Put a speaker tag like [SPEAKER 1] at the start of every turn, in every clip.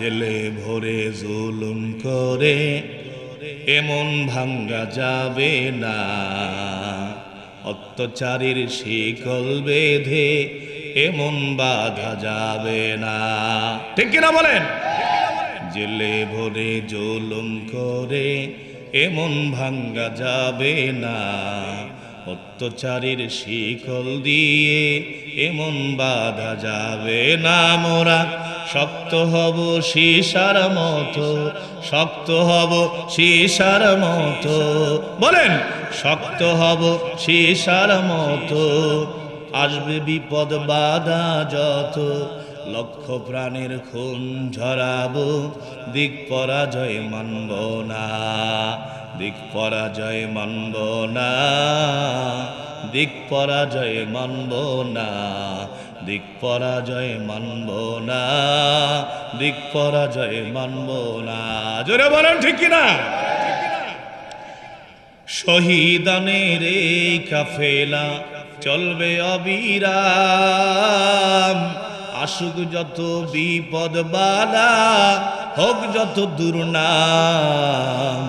[SPEAKER 1] জেলে ভরে জুলুম করে, এমন ভাঙ্গা যাবে না। অত্যাচারীর শিকল বেঁধে এমন বাধা যাবে না। ঠিক কিনা বলেন? জেলে ভরে জুলুম করে, এমন ভাঙ্গা যাবে না। অত্যাচারীর শিকল দিয়ে এমন বাধা যাবে না মোরা। শক্ত হব সীসার মতো, শক্ত হব সীসার মতো। বলেন, শক্ত হব সীসার মতো। আসবে বিপদ বাধা যত লক্ষ প্রাণের খুন ঝরাবো, দিক পরাজয় মানব না, দিক পরাজয় মানব না, দিক পরাজয় মানব না, দিক পরাজয় মানব না, দিক পরাজয় মানব না। জোরে বলেন ঠিক কিনা? শহীদানের কাফেলা, চলবে অবিরাম। আসুক যত বিপদ বালা, হোক যত দুর্নাম,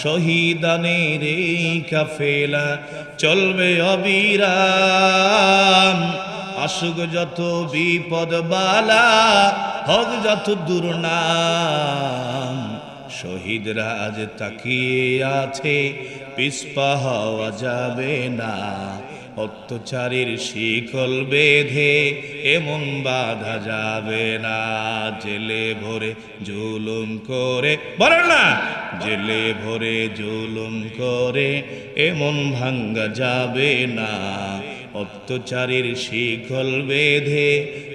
[SPEAKER 1] শহীদানের এই কাফেলা চলবে অবিরাম। আসুক যত বিপদ বালা, হোক যত দুর্নাম শহীদরা আজ তাকিয়ে আছে পিসপা হওয়া যাবে না। অত্যাচারীর শিকল বেঁধে এমন বাধা যাবে না। জেলে ভরে জুলুম করে, বলেন না? জেলে ভরে জুলুম করে এমন ভাঙ্গা যাবে না। অত্যাচারীর শিকল বেঁধে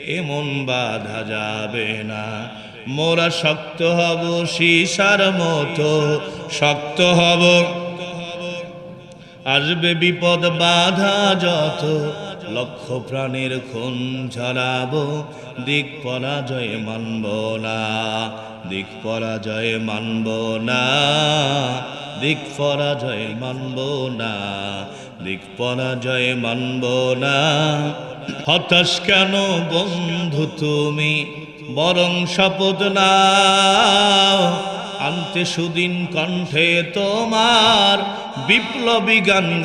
[SPEAKER 1] এমন বাধা যাবে না। মোরা শক্ত হব, সীসার মতো শক্ত হব। আসবে বিপদ বাধা যত, লক্ষ প্রাণের খুন ঝরাবো দিক পরাজয় মানব না, দিক পরাজয় মানব না, দিক পরাজয় মানব না, দিক পরাজয় মানব না। হতাশ কেন বন্ধু তুমি? বরং শপথ নাও। আনতে সুদিন কণ্ঠে তোমার বিপ্লবী গান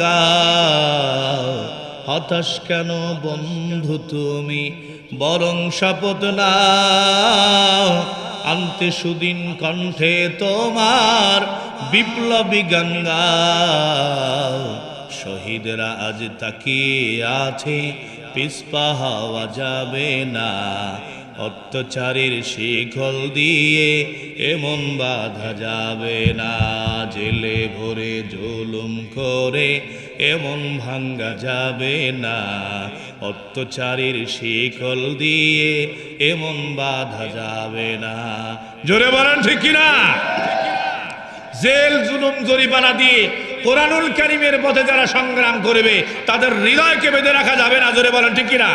[SPEAKER 1] হতাশ কেন বন্ধু তুমি? বরং শপথ নাও। আনতে সুদিন কণ্ঠে তোমার বিপ্লবী গান গাও। শহীদরা আজ তাকিয়ে আছে পিসপা হওয়া যাবে না। অত্যাচারের শিকল দিয়ে এমন বাধা যাবে না। জেলে ভরে জুলুম করে এমন ভাঙ্গা যাবে না। অত্যাচারীর শিকল দিয়ে এমন বাধা যাবে না। জোরে বলেন, ঠিক কিনা? জেল জুলুম জরিমানা দিয়ে কোরআনুল কারিমের পথে যারা সংগ্রাম করবে, তাদের হৃদয়কে বেঁধে রাখা যাবে না। জোরে বলেন, ঠিক কিনা?